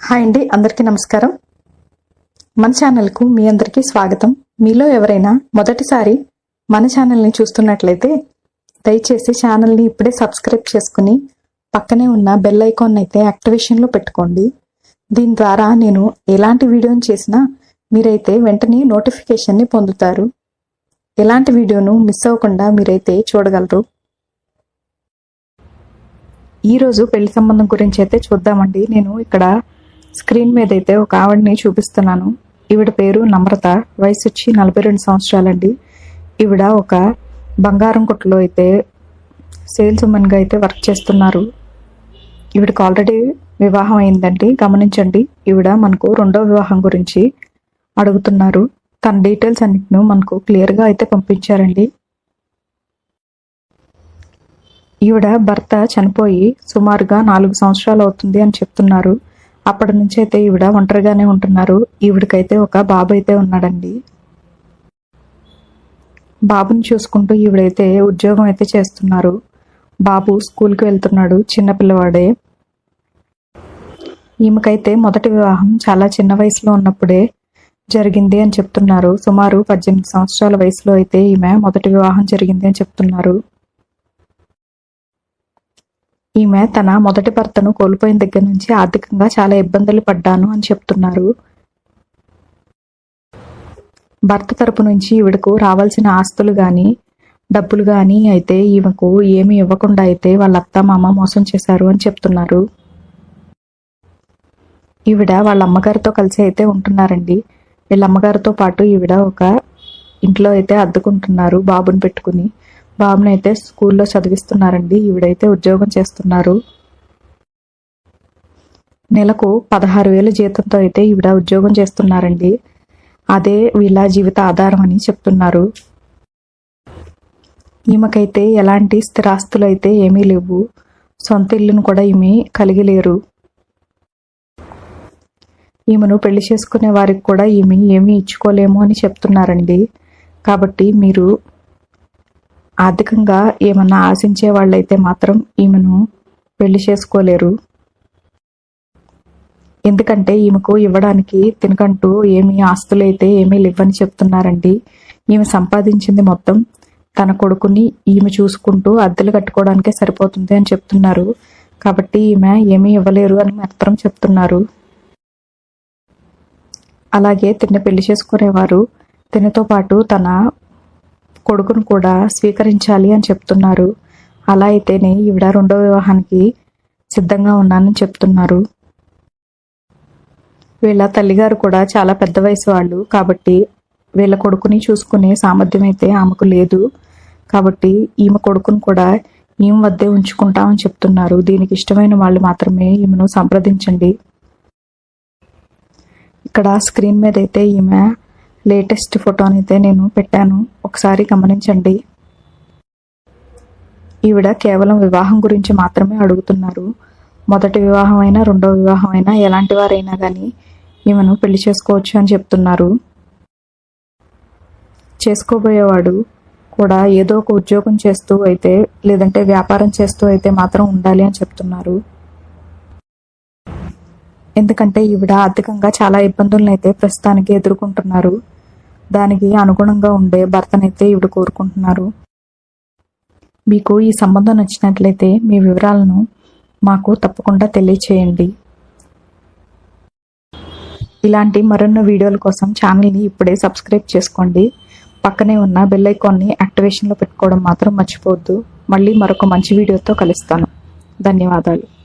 Hi అండి అందరికీ నమస్కారం. మన ఛానల్కు మీ అందరికీ స్వాగతం. మీలో ఎవరైనా మొదటిసారి మన ఛానల్ని చూస్తున్నట్లయితే దయచేసి ఛానల్ని ఇప్పుడే సబ్స్క్రైబ్ చేసుకుని పక్కనే ఉన్న బెల్ ఐకాన్ అయితే యాక్టివేషన్లో పెట్టుకోండి. దీని ద్వారా నేను ఎలాంటి వీడియోని చేసినా మీరైతే వెంటనే నోటిఫికేషన్ని పొందుతారు. ఎలాంటి వీడియోను మిస్ అవ్వకుండా మీరైతే చూడగలరు. ఈరోజు పెళ్ళి సంబంధం గురించి అయితే చూద్దామండి. నేను ఇక్కడ స్క్రీన్ మీద అయితే ఒక ఆవిడని చూపిస్తున్నాను. ఈవిడ పేరు నమ్రత. వయసు వచ్చి నలభై రెండు సంవత్సరాలండి. ఈవిడ ఒక బంగారం కొట్టులో అయితే సేల్స్ ఉమెన్గా అయితే వర్క్ చేస్తున్నారు. ఈవిడకు ఆల్రెడీ వివాహం అయిందండి. గమనించండి ఈవిడ మనకు రెండో వివాహం గురించి అడుగుతున్నారు. తన డీటెయిల్స్ అన్నిటిను మనకు క్లియర్గా అయితే పంపించారండి. ఈవిడ భర్త చనిపోయి సుమారుగా నాలుగు సంవత్సరాలు అవుతుంది అని చెప్తున్నారు. అప్పటి నుంచి అయితే ఈవిడ ఒంటరిగానే ఉంటున్నారు. ఈవిడకైతే ఒక బాబు అయితే ఉన్నాడండి. బాబుని చూసుకుంటూ ఈవిడైతే ఉద్యోగం అయితే చేస్తున్నారు. బాబు స్కూల్కి వెళ్తున్నాడు. చిన్న పిల్లవాడే. ఈమెకైతే మొదటి వివాహం చాలా చిన్న వయసులో ఉన్నప్పుడే జరిగింది అని చెప్తున్నారు. సుమారు పద్దెనిమిది సంవత్సరాల వయసులో అయితే ఈమె మొదటి వివాహం జరిగింది అని చెప్తున్నారు. ఈమె తన మొదటి భర్తను కోల్పోయిన దగ్గర నుంచి ఆర్థికంగా చాలా ఇబ్బందులు పడ్డాను అని చెప్తున్నారు. భర్త తరపు నుంచి ఈవిడకు రావాల్సిన ఆస్తులు కానీ డబ్బులు కానీ అయితే ఈమెకు ఏమి ఇవ్వకుండా అయితే వాళ్ళ అత్త మామ మోసం చేశారు అని చెప్తున్నారు. ఈవిడ వాళ్ళ అమ్మగారితో కలిసి అయితే ఉంటున్నారండి. వీళ్ళ అమ్మగారితో పాటు ఈవిడ ఒక ఇంట్లో అయితే అద్దుకుంటున్నారు బాబుని పెట్టుకుని. బాబునైతే స్కూల్లో చదివిస్తున్నారండి. ఈవిడైతే ఉద్యోగం చేస్తున్నారు. నెలకు పదహారు వేల జీతంతో అయితే ఈవిడ ఉద్యోగం చేస్తున్నారండి. అదే వీళ్ళ జీవిత ఆధారం అని చెప్తున్నారు. ఈమెకైతే ఎలాంటి స్థిరాస్తులు అయితే ఏమీ లేవు. సొంత ఇల్లును కూడా ఈమె కలిగి లేరు ఈమెను పెళ్ళి చేసుకునే వారికి కూడా ఈమె ఏమీ ఇచ్చుకోలేము అని చెప్తున్నారండి. కాబట్టి మీరు ఆర్థికంగా ఏమన్నా ఆశించే వాళ్ళైతే మాత్రం ఈమెను పెళ్ళి చేసుకోలేరు. ఎందుకంటే ఈమెకు ఇవ్వడానికి తినకంటూ ఏమీ ఆస్తులు అయితే ఏమీ లేవని చెప్తున్నారండి. ఈమె సంపాదించింది మొత్తం తన కొడుకుని ఈమె చూసుకుంటూ అద్దెలు కట్టుకోవడానికే సరిపోతుంది అని చెప్తున్నారు. కాబట్టి ఈమె ఏమీ ఇవ్వలేరు అని మాత్రం చెప్తున్నారు. అలాగే తిన్న పెళ్ళి చేసుకునేవారు తినతో పాటు తన కొడుకును కూడా స్వీకరించాలి అని చెప్తున్నారు. అలా అయితేనే ఈవిడ రెండో వివాహానికి సిద్ధంగా ఉన్నానని చెప్తున్నారు. వీళ్ళ తల్లిగారు కూడా చాలా పెద్ద వయసు వాళ్ళు కాబట్టి వీళ్ళ కొడుకుని చూసుకునే సామర్థ్యం అయితే ఆమెకు లేదు. కాబట్టి ఈమె కొడుకును కూడా ఈమె వద్దే ఉంచుకుంటామని చెప్తున్నారు. దీనికి ఇష్టమైన వాళ్ళు మాత్రమే ఈమెను సంప్రదించండి. ఇక్కడ స్క్రీన్ మీద అయితే ఈమె లేటెస్ట్ ఫోటోని అయితే నేను పెట్టాను. ఒకసారి గమనించండి. ఈవిడ కేవలం వివాహం గురించి మాత్రమే అడుగుతున్నారు. మొదటి వివాహం అయినా రెండో వివాహం అయినా ఎలాంటి వారైనా కానీ ఈమెను పెళ్ళి చేసుకోవచ్చు అని చెప్తున్నారు. చేసుకోబోయేవాడు కూడా ఏదో ఒక ఉద్యోగం చేస్తూ అయితే లేదంటే వ్యాపారం చేస్తూ అయితే మాత్రం ఉండాలి అని చెప్తున్నారు. ఎందుకంటే ఈవిడ ఆర్థికంగా చాలా ఇబ్బందులను అయితే ప్రస్తుతానికి ఎదుర్కొంటున్నారు. దానికి అనుగుణంగా ఉండే భర్తనైతే ఈవిడ కోరుకుంటున్నారు. మీకు ఈ సంబంధం నచ్చినట్లయితే మీ వివరాలను మాకు తప్పకుండా తెలియచేయండి. ఇలాంటి మరెన్నో వీడియోల కోసం ఛానల్ని ఇప్పుడే సబ్స్క్రైబ్ చేసుకోండి. పక్కనే ఉన్న బెల్ ఐకాన్ని యాక్టివేషన్లో పెట్టుకోవడం మాత్రం మర్చిపోవద్దు. మళ్ళీ మరొక మంచి వీడియోతో కలుస్తాను. ధన్యవాదాలు.